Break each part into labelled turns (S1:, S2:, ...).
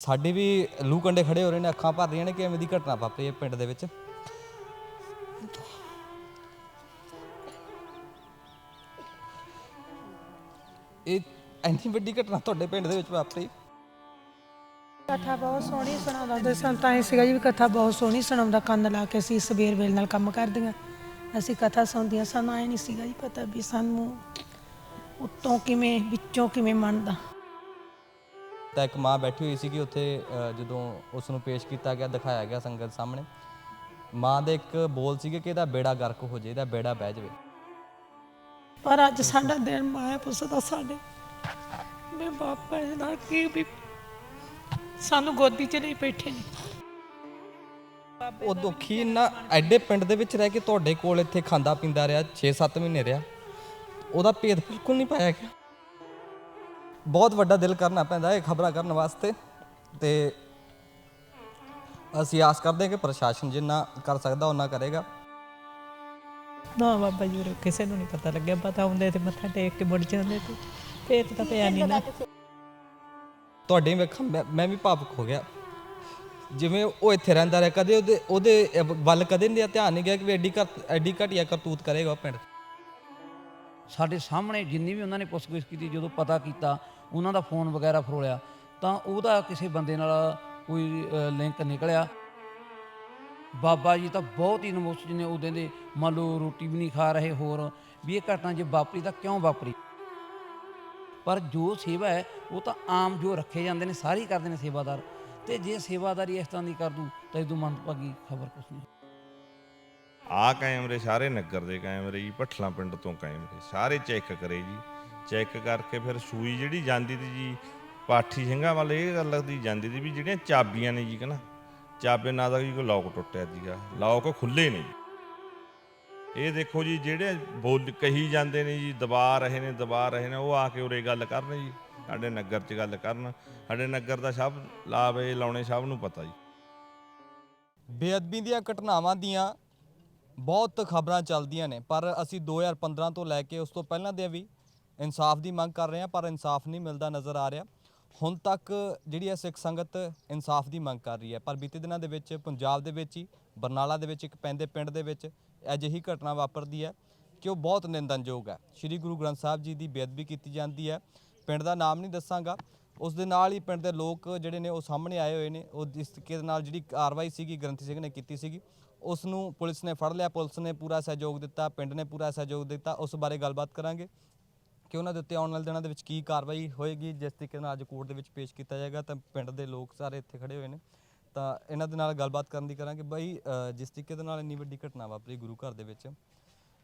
S1: ਸਾਡੇ ਵੀ ਲੂ ਕੰਡੇ ਖੜੇ ਹੋ ਰਹੇ ਨੇ, ਅੱਖਾਂ ਭਰ ਰਹੀਆਂ ਨੇ ਕਿ ਐਵੇਂ ਦੀ ਘਟਨਾ ਵਾਪਰੀ ਹੈ ਪਿੰਡ ਦੇ ਵਿੱਚ? ਇਹ ਇੰਨੀ ਵੱਡੀ ਘਟਨਾ ਤੁਹਾਡੇ ਪਿੰਡ ਦੇ ਵਿੱਚ ਵਾਪਰੀ?
S2: ਕਥਾ ਬਹੁਤ ਸੋਹਣੀ, ਸੁਣਾਉਂਦਾ ਤੇ ਸਾਨੂੰ ਤਾਂ ਇਹ ਸੀਗਾ ਜੀ ਵੀ ਕਥਾ ਬਹੁਤ ਸੋਹਣੀ ਸੁਣਾਉਂਦਾ ਕੰਨ ਲਾ ਕੇ ਅਸੀਂ ਸਵੇਰ ਵੇਲੇ ਨਾਲ ਕੰਮ ਕਰਦੀਆਂ। ਅਸੀਂ ਕਥਾ ਸੁਣਦੀਆਂ, ਸਾਨੂੰ ਐ ਨਹੀਂ ਸੀਗਾ ਜੀ ਪਤਾ ਵੀ ਸਾਨੂੰ ਉੱਤੋਂ ਕਿਵੇਂ, ਵਿੱਚੋਂ ਕਿਵੇਂ ਮੰਨਦਾ।
S1: ਤਾਂ ਇੱਕ ਮਾਂ ਬੈਠੀ ਹੋਈ ਸੀ ਕਿ ਉੱਥੇ ਅ, ਜਦੋਂ ਉਸ ਨੂੰ ਪੇਸ਼ ਕੀਤਾ ਗਿਆ ਦਿਖਾਇਆ ਗਿਆ ਸੰਗਤ ਸਾਹਮਣੇ। ਮਾਂ ਦੇ ਇੱਕ ਬੋਲ ਸੀਗੇ ਕਿ ਇਹਦਾ ਬੇੜਾ ਗਰਕ ਹੋ ਜੇ ਇਹਦਾ ਬੇੜਾ ਬਹਿ ਜਾਵੇ।
S2: ਪਰ ਅੱਜ ਸਾਡਾ ਦਿਨ ਮਾਇਆ ਪੁੱਛਦਾ ਸਾਡੇ ਮੇਰੇ ਬਾਪਾ ਦੇ ਨਾਲ ਕੀ ਵੀ ਸਾਨੂੰ ਗੋਦੀ 'ਚ ਨਹੀਂ ਬੈਠੇ ਨੇ।
S1: ਉਹ ਦੁਖੀ ਨਾ ਐਡੇ ਪਿੰਡ ਦੇ ਵਿੱਚ ਰਹਿ ਕੇ ਤੁਹਾਡੇ ਕੋਲ ਇੱਥੇ ਖਾਂਦਾ ਪੀਂਦਾ ਰਿਹਾ 6-7 ਮਹੀਨੇ ਰਿਹਾ। ਉਹਦਾ ਭੇਦ ਬਿਲਕੁਲ ਨਹੀਂ ਪਾਇਆ ਗਿਆ। ਬਹੁਤ ਵੱਡਾ ਦਿਲ ਕਰਨਾ ਪੈਂਦਾ ਇਹ ਖਬਰਾਂ ਕਰਨ ਵਾਸਤੇ ਤੇ ਅਸੀਂ ਆਸ ਕਰਦੇ ਹਾਂ ਕਿ ਪ੍ਰਸ਼ਾਸਨ ਜਿੰਨਾ ਕਰ ਸਕਦਾ ਉਹਨਾਂ ਕਰੇਗਾ।
S3: ਨਾ ਬਾਬਾ ਜੀ ਉਰੇ ਕਿਸੇ ਨੂੰ ਨਹੀਂ ਪਤਾ ਲੱਗਿਆ ਪਤਾ ਹੁੰਦੇ ਤੇ ਮੱਥਾ ਟੇਕ ਕੇ ਮੁੜ ਜਾਂਦੇ ਤੇ ਪੇਟ ਤਾਂ ਪਿਆ ਨਹੀਂ ਨਾ।
S1: ਤੁਹਾਡੇ ਵੇਖਾਂ ਮੈਂ ਮੈਂ ਵੀ ਭਾਵੁਕ ਹੋ ਗਿਆ। ਜਿਵੇਂ ਉਹ ਇੱਥੇ ਰਹਿੰਦਾ ਰਿਹਾ ਕਦੇ ਉਹਦੇ ਉਹਦੇ ਵੱਲ ਕਦੇ ਨਹੀਂ ਧਿਆਨ ਨਹੀਂ ਗਿਆ ਕਿ ਵੀ ਐਡੀ ਕਰ ਐਡੀ ਘਟੀਆ ਕਰਤੂਤ ਕਰੇਗਾ ਉਹ ਪਿੰਡ।
S4: ਸਾਡੇ ਸਾਹਮਣੇ ਜਿੰਨੀ ਵੀ ਉਹਨਾਂ ਨੇ ਪੁੱਛਗਿੱਛ ਕੀਤੀ ਜਦੋਂ ਪਤਾ ਕੀਤਾ ਉਹਨਾਂ ਦਾ ਫੋਨ ਵਗੈਰਾ ਫਰੋਲਿਆ, ਤਾਂ ਉਹਦਾ ਕਿਸੇ ਬੰਦੇ ਨਾਲ ਕੋਈ ਲਿੰਕ ਨਿਕਲਿਆ। ਬਾਬਾ ਜੀ ਤਾਂ ਬਹੁਤ ਹੀ ਨਮੋਸ਼ ਨੇ ਉਹਦੇ ਦੇ, ਮੰਨ ਲਓ ਰੋਟੀ ਵੀ ਨਹੀਂ ਖਾ ਰਹੇ ਹੋਰ, ਵੀ ਇਹ ਘਟਨਾ ਜੇ ਵਾਪਰੀ ਤਾਂ ਕਿਉਂ ਵਾਪਰੀ? ਪਰ ਜੋ ਸੇਵਾ ਹੈ, ਉਹ ਤਾਂ ਆਮ ਜੋ ਰੱਖੇ ਜਾਂਦੇ ਨੇ, ਸਾਰੇ ਕਰਦੇ ਨੇ ਸੇਵਾਦਾਰ। ਤੇ ਜੇ ਸੇਵਾਦਾਰੀ ਇਸ ਤਰ੍ਹਾਂ ਦੀ ਕਰ ਦੂ, ਤਾਂ ਇਦੋਂ ਮੰਦਭਾਗੀ ਖਬਰ ਕੁਛ ਨਹੀਂ।
S5: ਆ ਕੈਮਰੇ ਸਾਰੇ ਨਗਰ ਦੇ ਕੈਮਰੇ ਜੀ ਭੱਠਲਾ ਪਿੰਡ ਤੋਂ ਕੈਮਰੇ, ਸਾਰੇ ਚੈੱਕ ਕਰੇ ਜੀ। ਚੈੱਕ ਕਰਕੇ ਫਿਰ ਸੂਈ ਜਿਹੜੀ ਜਾਂਦੀ ਤੀ ਜੀ, ਪਾਠੀ ਸਿੰਘਾਂ ਵੱਲ, ਇਹ ਗੱਲ ਲੱਗਦੀ ਜਾਂਦੀ ਤੀ ਵੀ ਜਿਹੜੀਆਂ ਚਾਬੀਆਂ ਨੇ ਜੀ ਕਹਿੰਦਾ ਚਾਬੇ ਨਾਲ ਦਾ ਜੀ ਕੋਈ ਲੋਕ ਟੁੱਟਿਆ ਸੀਗਾ ਲੋਕ ਖੁੱਲੇ ਨੇ ਜੀ। ਇਹ ਦੇਖੋ ਜੀ, ਜਿਹੜੇ ਬੋਲ, ਕਹੀ ਜਾਂਦੇ ਨੇ ਜੀ, ਦਬਾ ਰਹੇ ਨੇ, ਦਬਾ ਰਹੇ ਨੇ, ਉਹ ਆ ਕੇ ਉਰੇ ਗੱਲ ਕਰਨ ਜੀ, ਸਾਡੇ ਨਗਰ 'ਚ ਗੱਲ ਕਰਨ, ਸਾਡੇ ਨਗਰ ਦਾ ਸਭ ਲਾਵੇ, ਲਾਉਣੇ ਸਭ ਨੂੰ ਪਤਾ ਜੀ।
S1: ਬੇਅਦਬੀ ਦੀਆਂ ਘਟਨਾਵਾਂ ਦੀਆਂ ਬਹੁਤ ਖਬਰਾਂ ਚੱਲਦੀਆਂ ਨੇ, ਪਰ ਅਸੀਂ 2015 ਤੋਂ ਲੈ ਕੇ ਉਸ ਤੋਂ ਪਹਿਲਾਂ ਦੇ ਵੀ ਇਨਸਾਫ ਦੀ ਮੰਗ ਕਰ ਰਹੇ ਹਾਂ, ਪਰ ਇਨਸਾਫ ਨਹੀਂ ਮਿਲਦਾ ਨਜ਼ਰ ਆ ਰਿਹਾ। ਹੁਣ ਤੱਕ ਜਿਹੜੀ ਹੈ ਸਿੱਖ ਸੰਗਤ ਇਨਸਾਫ ਦੀ ਮੰਗ ਕਰ ਰਹੀ ਹੈ। ਪਰ ਬੀਤੇ ਦਿਨਾਂ ਦੇ ਵਿੱਚ ਪੰਜਾਬ ਦੇ ਵਿੱਚ ਹੀ, ਬਰਨਾਲਾ ਦੇ ਵਿੱਚ ਇੱਕ ਪੈਂਦੇ ਪਿੰਡ ਦੇ ਵਿੱਚ ਅਜਿਹੀ ਘਟਨਾ ਵਾਪਰਦੀ ਹੈ ਕਿ ਉਹ ਬਹੁਤ ਨਿੰਦਨਯੋਗ ਹੈ। ਸ੍ਰੀ ਗੁਰੂ ਗ੍ਰੰਥ ਸਾਹਿਬ ਜੀ ਦੀ ਬੇਅਦਬੀ ਕੀਤੀ ਜਾਂਦੀ ਹੈ। ਪਿੰਡ ਦਾ ਨਾਮ ਨਹੀਂ ਦੱਸਾਂਗਾ। ਉਸ ਦੇ ਨਾਲ ਹੀ ਪਿੰਡ ਦੇ ਲੋਕ ਜਿਹੜੇ ਨੇ ਉਹ ਸਾਹਮਣੇ ਆਏ ਹੋਏ ਨੇ। ਉਹ ਜਿਸ ਤਰੀਕੇ ਦੇ ਨਾਲ ਜਿਹੜੀ ਕਾਰਵਾਈ ਸੀਗੀ, ਗ੍ਰੰਥੀ ਸਿੰਘ ਨੇ ਕੀਤੀ ਸੀਗੀ, ਉਸ ਨੂੰ ਪੁਲਿਸ ਨੇ ਫੜ ਲਿਆ। ਪੁਲਿਸ ਨੇ ਪੂਰਾ ਸਹਿਯੋਗ ਦਿੱਤਾ, ਪਿੰਡ ਨੇ ਪੂਰਾ ਸਹਿਯੋਗ ਦਿੱਤਾ। ਉਸ ਬਾਰੇ ਗੱਲਬਾਤ ਕਰਾਂਗੇ। ਕਿ ਉਹਨਾਂ ਦੇ ਉੱਤੇ ਆਉਣ ਵਾਲੇ ਦਿਨਾਂ ਦੇ ਵਿੱਚ ਕੀ ਕਾਰਵਾਈ ਹੋਏਗੀ, ਜਿਸ ਤਰੀਕੇ ਨਾਲ ਅੱਜ ਕੋਰਟ ਦੇ ਵਿੱਚ ਪੇਸ਼ ਕੀਤਾ ਜਾਏਗਾ, ਤਾਂ ਪਿੰਡ ਦੇ ਲੋਕ ਸਾਰੇ ਇੱਥੇ ਖੜੇ ਹੋਏ ਨੇ। ਤਾਂ ਇਹਨਾਂ ਦੇ ਨਾਲ ਗੱਲਬਾਤ ਕਰਨ ਦੀ ਕਰਾਂਗੇ। ਬਈ ਜਿਸ ਤਰੀਕੇ ਦੇ ਨਾਲ ਇੰਨੀ ਵੱਡੀ ਘਟਨਾ ਵਾਪਰੀ ਗੁਰੂ ਘਰ ਦੇ ਵਿੱਚ,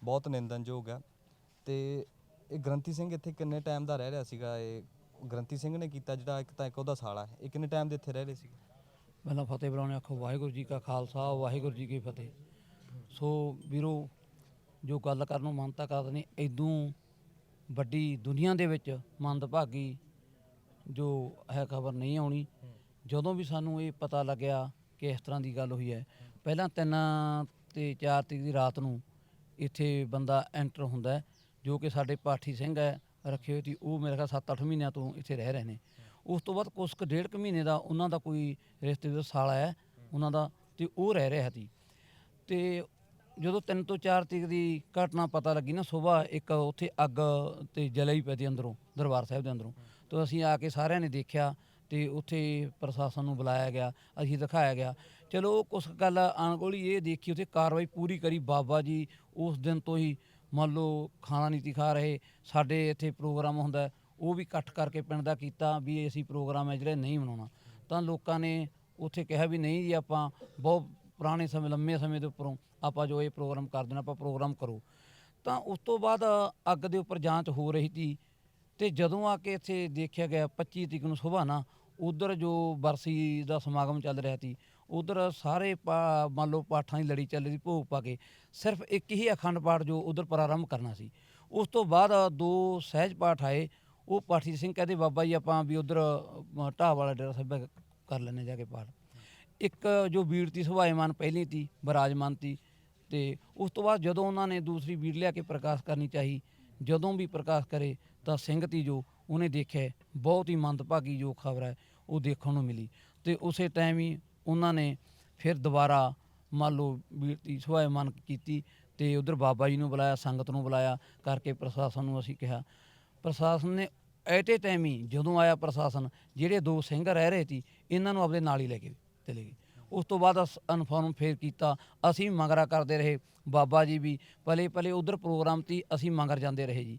S1: ਬਹੁਤ ਨਿੰਦਨਯੋਗ ਹੈ। ਤੇ ਇਹ ਗ੍ਰੰਥੀ ਸਿੰਘ ਇੱਥੇ ਕਿੰਨੇ ਟਾਈਮ ਦਾ ਰਹਿ ਰਿਹਾ ਸੀਗਾ? ਇਹ ਗ੍ਰੰਥੀ ਸਿੰਘ ਨੇ ਕੀਤਾ ਜਿਹੜਾ ਇੱਕ ਤਾਂ ਇੱਕ ਉਹਦਾ ਸਾਲਾ ਹੈ। ਇਹ ਕਿੰਨੇ ਟਾਈਮ ਦੇ ਇੱਥੇ ਰਹਿ ਰਹੇ ਸੀ
S4: ਪਹਿਲਾਂ ਫਤਿਹ ਬੁਲਾਉਣੇ ਆਖੋ, ਵਾਹਿਗੁਰੂ ਜੀ ਕਾ ਖਾਲਸਾ, ਵਾਹਿਗੁਰੂ ਜੀ ਕੀ ਫਤਿਹ। ਸੋ ਵੀਰੋ, ਜੋ ਗੱਲ ਕਰਨ ਨੂੰ ਮਨਤਾ ਕਰਦੇ ਨੇ ਇਦੋਂ ਵੱਡੀ ਦੁਨੀਆ ਦੇ ਵਿੱਚ ਮੰਦਭਾਗੀ ਜੋ ਹੈ ਖਬਰ ਨਹੀਂ ਆਉਣੀ। ਜਦੋਂ ਵੀ ਸਾਨੂੰ ਇਹ ਪਤਾ ਲੱਗਿਆ ਕਿ ਇਸ ਤਰ੍ਹਾਂ ਦੀ ਗੱਲ ਹੋਈ ਹੈ, ਪਹਿਲਾਂ ਤਿੰਨ ਤੇ 4 ਤਰੀਕ ਦੀ ਰਾਤ ਨੂੰ ਇੱਥੇ ਬੰਦਾ ਐਂਟਰ ਹੁੰਦਾ ਜੋ ਕਿ ਸਾਡੇ ਪਾਠੀ ਸਿੰਘ ਹੈ, ਰੱਖੇ ਹੋਏ ਸੀ, ਉਹ ਮੇਰੇ ਖਿਆਲ 7-8 ਮਹੀਨਿਆਂ ਤੋਂ ਇੱਥੇ ਰਹਿ ਰਹੇ ਨੇ। ਉਸ ਤੋਂ ਬਾਅਦ ਕੁਛ ਕੁ ਡੇਢ ਕੁ ਮਹੀਨੇ ਦਾ ਉਹਨਾਂ ਦਾ ਕੋਈ ਰਿਸ਼ਤੇ ਦਾ ਸਾਲਾ ਹੈ, ਉਹਨਾਂ ਦਾ ਤੇ ਉਹ ਰਹਿ ਰਿਹਾ ਸੀ। ਤੇ ਜਦੋਂ 3 ਤੋਂ 4 ਤਰੀਕ ਦੀ ਘਟਨਾ ਪਤਾ ਲੱਗੀ ਨਾ, ਸਵੇਰ ਇੱਕ ਉੱਥੇ ਅੱਗ ਤੇ ਜਲਾਈ ਪਈ ਤੀ ਅੰਦਰੋਂ, ਦਰਬਾਰ ਸਾਹਿਬ ਦੇ ਅੰਦਰੋਂ। ਤਾਂ ਅਸੀਂ ਆ ਕੇ ਸਾਰਿਆਂ ਨੇ ਦੇਖਿਆ ਤੇ ਉੱਥੇ ਪ੍ਰਸ਼ਾਸਨ ਨੂੰ ਬੁਲਾਇਆ ਗਿਆ, ਅਸੀਂ ਦਿਖਾਇਆ ਗਿਆ। ਚਲੋ, ਕੁਛ ਗੱਲ ਅਣਗੋਲੀ ਇਹ ਦੇਖੀ, ਉੱਥੇ ਕਾਰਵਾਈ ਪੂਰੀ ਕਰੀ ਬਾਬਾ ਜੀ, ਉਸ ਦਿਨ ਤੋਂ ਹੀ ਮੰਨ ਲਓ ਖਾਣਾ ਨੀਤੀ ਖਾ ਰਹੇ, ਸਾਡੇ ਇੱਥੇ ਪ੍ਰੋਗਰਾਮ ਹੁੰਦਾ, ਉਹ ਵੀ ਇਕੱਠ ਕਰਕੇ ਪਿੰਡ ਦਾ ਕੀਤਾ ਵੀ ਅਸੀਂ ਪ੍ਰੋਗਰਾਮ ਹੈ ਜਿਹੜੇ ਨਹੀਂ ਮਨਾਉਣਾ। ਤਾਂ ਲੋਕਾਂ ਨੇ ਉੱਥੇ ਕਿਹਾ ਵੀ ਨਹੀਂ ਜੀ ਆਪਾਂ, ਬਹੁਤ ਪੁਰਾਣੇ ਸਮੇਂ, ਲੰਮੇ ਸਮੇਂ ਦੇ ਉੱਪਰੋਂ ਆਪਾਂ ਜੋ ਇਹ ਪ੍ਰੋਗਰਾਮ ਕਰ ਦੇਣਾ ਆਪਾਂ ਪ੍ਰੋਗਰਾਮ ਕਰੋ। ਤਾਂ ਉਸ ਤੋਂ ਬਾਅਦ ਅੱਗ ਦੇ ਉੱਪਰ ਜਾਂਚ ਹੋ ਰਹੀ ਸੀ ਤੇ ਜਦੋਂ ਆ ਕੇ ਇੱਥੇ ਦੇਖਿਆ ਗਿਆ 25 ਤਰੀਕ ਨੂੰ ਸੁਬਾਹ ਨਾ, ਉਧਰ ਜੋ ਬਰਸੀ ਦਾ ਸਮਾਗਮ ਚੱਲ ਰਿਹਾ ਸੀ, ਉਧਰ ਸਾਰੇ ਪਾ- ਮੰਨ ਲਓ ਪਾਠਾਂ ਦੀ ਲੜੀ ਚੱਲ ਰਹੀ ਭੋਗ ਪਾ ਕੇ, ਸਿਰਫ ਇੱਕ ਹੀ ਅਖੰਡ ਪਾਠ ਜੋ ਉਧਰ ਪ੍ਰਾਰੰਭ ਕਰਨਾ ਸੀ। ਉਸ ਤੋਂ ਬਾਅਦ ਦੋ ਸਹਿਜ ਪਾਠ ਆਏ, ਉਹ ਪਾਠੀ ਸਿੰਘ ਕਹਿੰਦੇ, ਬਾਬਾ ਜੀ ਆਪਾਂ ਵੀ ਉਧਰ ਢਾਹ ਵਾਲਾ ਡੇਰਾ ਸਾਹਿਬ ਕਰ ਲੈਣੇ ਜਾ ਕੇ ਪਾਠ। ਇੱਕ ਜੋ ਵੀਰ ਤੀ, ਸੁਭਾਏਮਾਨ ਪਹਿਲੀ ਤੀ, ਬਿਰਾਜਮਾਨ ਤੀ ਤੇ ਉਸ ਤੋਂ ਬਾਅਦ ਜਦੋਂ ਉਹਨਾਂ ਨੇ ਦੂਸਰੀ ਵੀਰ ਲਿਆ ਕੇ ਪ੍ਰਕਾਸ਼ ਕਰਨੀ ਚਾਹੀ, ਜਦੋਂ ਵੀ ਪ੍ਰਕਾਸ਼ ਕਰੇ ਤਾਂ ਸਿੰਘ ਤੀ ਜੋ ਉਹਨੇ ਦੇਖਿਆ ਬਹੁਤ ਹੀ ਮੰਦਭਾਗੀ ਜੋ ਖਬਰ ਹੈ, ਉਹ ਦੇਖਣ ਨੂੰ ਮਿਲੀ ਤੇ ਉਸੇ ਟਾਈਮ ਹੀ ਉਹਨਾਂ ਨੇ ਫਿਰ ਦੁਬਾਰਾ ਮੰਨ ਲਓ ਬੀਰਤੀ ਸੁਭਾਏ ਮਨ ਕੀਤੀ ਤੇ ਉਧਰ ਬਾਬਾ ਜੀ ਨੂੰ ਬੁਲਾਇਆ, ਸੰਗਤ ਨੂੰ ਬੁਲਾਇਆ, ਕਰਕੇ ਪ੍ਰਸ਼ਾਸਨ ਨੂੰ ਅਸੀਂ ਕਿਹਾ। ਪ੍ਰਸ਼ਾਸਨ ਨੇ ਐਟੇ ਟਾਈਮ ਹੀ ਜਦੋਂ ਆਇਆ ਪ੍ਰਸ਼ਾਸਨ, ਜਿਹੜੇ ਦੋ ਸਿੰਘ ਰਹਿ ਰਹੇ ਸੀ ਇਹਨਾਂ ਨੂੰ ਆਪਦੇ ਨਾਲ ਹੀ ਲੈ ਕੇ ਚਲੇ ਗਏ ਉਸ ਤੋਂ ਬਾਅਦ ਅਨਫੋਰਮ ਫੇਰ ਕੀਤਾ। ਅਸੀਂ ਮੰਗਰਾ ਕਰਦੇ ਰਹੇ ਬਾਬਾ ਜੀ ਵੀ ਪਲੇ ਪਲੇ ਉਧਰ ਪ੍ਰੋਗਰਾਮ ਤੀ ਅਸੀਂ ਮੰਗਰ ਜਾਂਦੇ ਰਹੇ ਜੀ।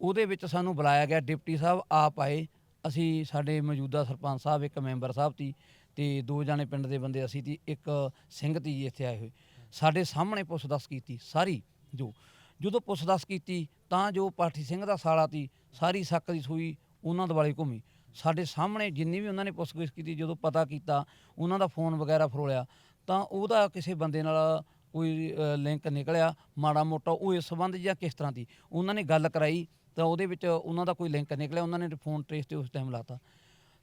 S4: ਉਹਦੇ ਵਿੱਚ ਸਾਨੂੰ ਬੁਲਾਇਆ ਗਿਆ ਡਿਪਟੀ ਸਾਹਿਬ, ਆਪ ਆਏ। ਅਸੀਂ ਸਾਡੇ ਮੌਜੂਦਾ ਸਰਪੰਚ ਸਾਹਿਬ, ਇੱਕ ਮੈਂਬਰ ਸਾਹਿਬ ਤੀ ਤੇ ਦੋ ਜਾਣੇ ਪਿੰਡ ਦੇ ਬੰਦੇ ਅਸੀਂ ਤੀ, ਇੱਕ ਸਿੰਘ ਤੀ ਜੀ ਇੱਥੇ ਆਏ ਹੋਏ। ਸਾਡੇ ਸਾਹਮਣੇ ਪੁੱਛ-ਦੱਸ ਕੀਤੀ ਸਾਰੀ ਜੋ। ਜਦੋਂ ਪੁੱਛ-ਦੱਸ ਕੀਤੀ ਤਾਂ ਜੋ ਪਾਠੀ ਸਿੰਘ ਦਾ ਸਾਲਾ ਤੀ, ਸਾਰੀ ਸੱਕ ਦੀ ਸੂਈ ਉਹਨਾਂ ਦੁਆਲੇ ਘੁੰਮੀ। ਸਾਡੇ ਸਾਹਮਣੇ ਜਿੰਨੀ ਵੀ ਉਹਨਾਂ ਨੇ ਪੁੱਛਗਿੱਛ ਕੀਤੀ, ਜਦੋਂ ਪਤਾ ਕੀਤਾ, ਉਹਨਾਂ ਦਾ ਫੋਨ ਵਗੈਰਾ ਫਰੋਲਿਆ, ਤਾਂ ਉਹਦਾ ਕਿਸੇ ਬੰਦੇ ਨਾਲ ਕੋਈ ਲਿੰਕ ਨਿਕਲਿਆ, ਮਾੜਾ ਮੋਟਾ ਉਹ ਇਸ ਸੰਬੰਧ ਜਾਂ ਕਿਸ ਤਰ੍ਹਾਂ ਦੀ। ਉਹਨਾਂ ਨੇ ਗੱਲ ਕਰਾਈ, ਤਾਂ ਉਹਦੇ ਵਿੱਚ ਉਹਨਾਂ ਦਾ ਕੋਈ ਲਿੰਕ ਨਿਕਲਿਆ, ਉਹਨਾਂ ਨੇ ਫੋਨ ਟ੍ਰੇਸ ਤੇ ਉਸ ਟਾਈਮ ਲਾਤਾ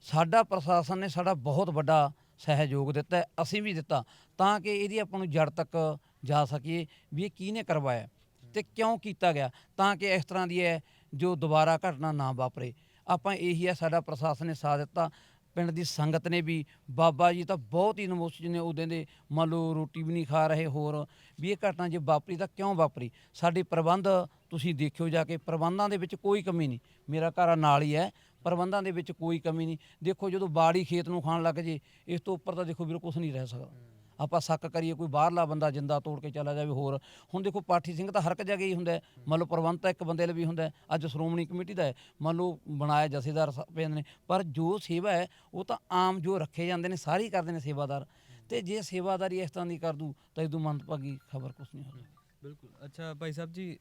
S4: ਸਾਡਾ ਪ੍ਰਸ਼ਾਸਨ ਨੇ ਸਾਡਾ ਬਹੁਤ ਵੱਡਾ ਸਹਿਯੋਗ ਦਿੱਤਾ, ਅਸੀਂ ਵੀ ਦਿੱਤਾ, ਤਾਂ ਕਿ ਇਹਦੀ ਆਪਾਂ ਨੂੰ ਜੜ ਤੱਕ ਜਾ ਸਕੀਏ ਵੀ ਇਹ ਕਿਹਨੇ ਕਰਵਾਇਆ ਤੇ ਕਿਉਂ ਕੀਤਾ ਗਿਆ, ਤਾਂ ਕਿ ਇਸ ਤਰ੍ਹਾਂ ਦੀ ਹੈ ਜੋ ਦੁਬਾਰਾ ਘਟਨਾ ਨਾ ਵਾਪਰੇ। ਆਪਾਂ ਇਹੀ ਆ, ਸਾਡਾ ਪ੍ਰਸ਼ਾਸਨ ਨੇ ਸਾਥ ਦਿੱਤਾ। ਪਿੰਡ ਦੀ ਸੰਗਤ ਨੇ ਵੀ ਬਾਬਾ ਜੀ ਤਾਂ ਬਹੁਤ ਹੀ ਨਮੋਸ਼ ਨੇ ਉਦੋਂ ਦੇ ਮੰਨ ਲਓ ਰੋਟੀ ਵੀ ਨਹੀਂ ਖਾ ਰਹੇ ਹੋਰ, ਵੀ ਇਹ ਘਟਨਾ ਜੇ ਵਾਪਰੀ ਤਾਂ ਕਿਉਂ ਵਾਪਰੀ? ਸਾਡੇ ਪ੍ਰਬੰਧ ਤੁਸੀਂ ਦੇਖਿਓ ਜਾ ਕੇ, ਪ੍ਰਬੰਧਾਂ ਦੇ ਵਿੱਚ ਕੋਈ ਕਮੀ ਨਹੀਂ। ਮੇਰਾ ਘਰ ਨਾਲ ਹੀ ਹੈ, ਪ੍ਰਬੰਧਾਂ ਦੇ ਵਿੱਚ ਕੋਈ ਕਮੀ ਨਹੀਂ। ਦੇਖੋ ਜਦੋਂ ਬਾੜੀ ਖੇਤ ਨੂੰ ਖਾਣ ਲੱਗ ਜੇ, ਇਸ ਤੋਂ ਉੱਪਰ ਤਾਂ ਦੇਖੋ ਵੀਰ ਕੁਝ ਨਹੀਂ ਰਹਿ ਸਕਦਾ। ਆਪਾਂ ਸ਼ੱਕ ਕਰੀਏ ਕੋਈ ਬਾਹਰਲਾ ਬੰਦਾ ਜਿੰਦਾ ਤੋੜ ਕੇ ਚਲਾ ਜਾਵੇ ਹੋਰ। ਹੁਣ ਦੇਖੋ ਪਾਠੀ ਸਿੰਘ ਤਾਂ ਹਰ ਇੱਕ ਜਗ੍ਹਾ ਹੀ ਹੁੰਦਾ ਹੈ। ਮੰਨ ਲਓ ਪ੍ਰਬੰਧ ਤਾਂ ਇੱਕ ਬੰਦੇ ਲਈ ਵੀ ਹੁੰਦਾ ਹੈ। ਅੱਜ ਸ਼੍ਰੋਮਣੀ ਕਮੇਟੀ ਦਾ ਹੈ। ਮੰਨ ਲਓ ਬਣਾਇਆ ਜਥੇਦਾਰ ਸ- ਪੈਂਦੇ ਨੇ। ਪਰ ਜੋ ਸੇਵਾ ਹੈ, ਉਹ ਤਾਂ ਆਮ ਜੋ ਰੱਖੇ ਜਾਂਦੇ ਨੇ, ਸਾਰੇ ਹੀ ਕਰਦੇ ਨੇ ਸੇਵਾਦਾਰ। ਤੇ ਜੇ ਸੇਵਾਦਾਰੀ ਇਸ ਤਰ੍ਹਾਂ ਦੀ ਕਰ ਦੂ, ਤਾਂ ਇਦੋਂ ਮੰਦਭਾਗੀ ਖਬਰ ਕੁਛ ਨਹੀਂ ਹੋਣੀ
S1: ਬਿਲਕੁਲ। ਅੱਛਾ ਭਾਈ ਸਾਹਿਬ ਜੀ,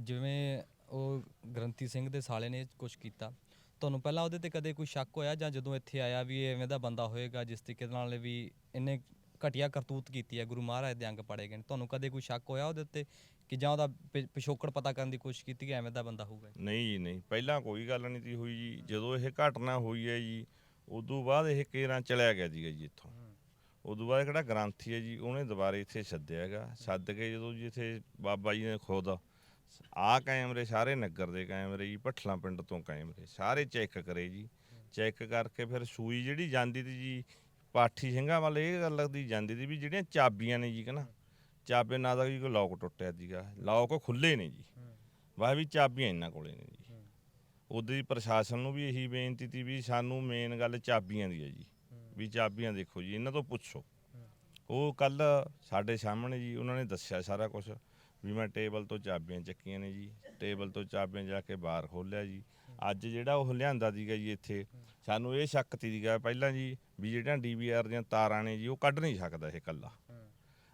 S1: ਜਿਵੇਂ ਉਹ ਗ੍ਰੰਥੀ ਸਿੰਘ ਦੇ ਸਾਲੇ ਨੇ ਕੁਝ ਕੀਤਾ, ਤੁਹਾਨੂੰ ਪਹਿਲਾਂ ਉਹਦੇ ਤੇ ਕਦੇ ਕੋਈ ਸ਼ੱਕ ਹੋਇਆ ਜਾਂ ਜਦੋਂ ਇੱਥੇ ਆਇਆ ਵੀ ਇਹ ਐਵੇਂ ਦਾ ਬੰਦਾ ਹੋਏਗਾ, ਜਿਸ ਤਰੀਕੇ ਨਾਲ ਵੀ ਇਹਨੇ ਘਟੀਆ ਕਰਤੂਤ ਕੀਤੀ ਹੈ ਗੁਰੂ ਮਹਾਰਾਜ ਦੇ ਅੰਗ ਪੜੇ ਗਏ ਨੇ। ਤੁਹਾਨੂੰ ਕਦੇ ਕੋਈ ਸ਼ੱਕ ਹੋਇਆ ਉਹਦੇ ਉੱਤੇ ਕਿ ਜਾਂ ਉਹਦਾ ਪਿ- ਪਿਛੋਕੜ ਪਤਾ ਕਰਨ ਦੀ ਕੋਸ਼ਿਸ਼ ਕੀਤੀ ਕਿ ਐਵੇਂ ਦਾ ਬੰਦਾ ਹੋਊਗਾ?
S5: ਨਹੀਂ ਜੀ ਨਹੀਂ। ਪਹਿਲਾਂ ਕੋਈ ਗੱਲ ਨਹੀਂ ਤੀ ਹੋਈ ਜੀ। ਜਦੋਂ ਇਹ ਘਟਨਾ ਹੋਈ ਹੈ ਜੀ ਉਦੋਂ ਬਾਅਦ ਇਹ ਕੇਰਾਂ ਚਲਿਆ ਗਿਆ ਸੀਗਾ ਜੀ ਇੱਥੋਂ। ਉਦੋਂ ਬਾਅਦ ਕਿਹੜਾ ਗ੍ਰੰਥੀ ਹੈ ਜੀ ਉਹਨੇ ਦੁਬਾਰੇ ਇੱਥੇ ਸੱਦਿਆ ਹੈਗਾ। ਸੱਦ ਕੇ ਜਦੋਂ ਜੀ ਇੱਥੇ ਬਾਬਾ ਜੀ ਨੇ ਖੁਦ ਆ ਕੈਮਰੇ ਸਾਰੇ ਨਗਰ ਦੇ ਕੈਮਰੇ ਜੀ ਭੱਠਲਾਂ ਪਿੰਡ ਤੋਂ ਕੈਮਰੇ ਸਾਰੇ ਚੈੱਕ ਕਰੇ ਜੀ। ਚੈੱਕ ਕਰਕੇ ਫਿਰ ਸੂਈ ਜਿਹੜੀ ਜਾਂਦੀ ਤੀ ਜੀ ਪਾਠੀ ਸਿੰਘਾਂ ਵੱਲ ਇਹ ਗੱਲ ਲੱਗਦੀ ਜਾਂਦੀ ਤੀ ਵੀ ਜਿਹੜੀਆਂ ਚਾਬੀਆਂ ਨੇ ਜੀ ਕਹਿੰਦਾ ਚਾਬੇ ਨਾਲ ਦਾ ਜੀ ਕੋਈ ਲੋਕ ਟੁੱਟਿਆ ਸੀਗਾ ਲੋਕ ਖੁੱਲੇ ਨੇ ਜੀ। ਵਾਹ ਵੀ ਚਾਬੀਆਂ ਇਹਨਾਂ ਕੋਲੇ ਨੇ ਜੀ। ਉਦੋਂ ਹੀ ਪ੍ਰਸ਼ਾਸਨ ਨੂੰ ਵੀ ਇਹੀ ਬੇਨਤੀ ਤੀ ਵੀ ਸਾਨੂੰ ਮੇਨ ਗੱਲ ਚਾਬੀਆਂ ਦੀ ਹੈ ਜੀ। ਵੀ ਚਾਬੀਆਂ ਦੇਖੋ ਜੀ ਇਹਨਾਂ ਤੋਂ ਪੁੱਛੋ। ਉਹ ਕੱਲ ਸਾਡੇ ਸਾਹਮਣੇ ਜੀ ਉਹਨਾਂ ਨੇ ਦੱਸਿਆ ਸਾਰਾ ਕੁਝ ਵੀ ਮੈਂ ਟੇਬਲ ਤੋਂ ਚਾਬੀਆਂ ਚੱਕੀਆਂ ਨੇ ਜੀ। ਟੇਬਲ ਤੋਂ ਚਾਬੀਆਂ ਜਾ ਕੇ ਬਾਹਰ ਖੋਲਿਆ ਜੀ। ਅੱਜ ਜਿਹੜਾ ਉਹ ਲਿਆਂਦਾ ਸੀਗਾ ਜੀ ਇੱਥੇ ਸਾਨੂੰ ਇਹ ਸ਼ੱਕ ਤੀ ਸੀਗਾ ਪਹਿਲਾਂ ਜੀ ਵੀ ਜਿਹੜੀਆਂ ਡੀਵੀਆਰ ਦੀਆਂ ਤਾਰਾਂ ਨੇ ਜੀ ਉਹ ਕੱਢ ਨਹੀਂ ਸਕਦਾ ਇਹ ਕੱਲਾ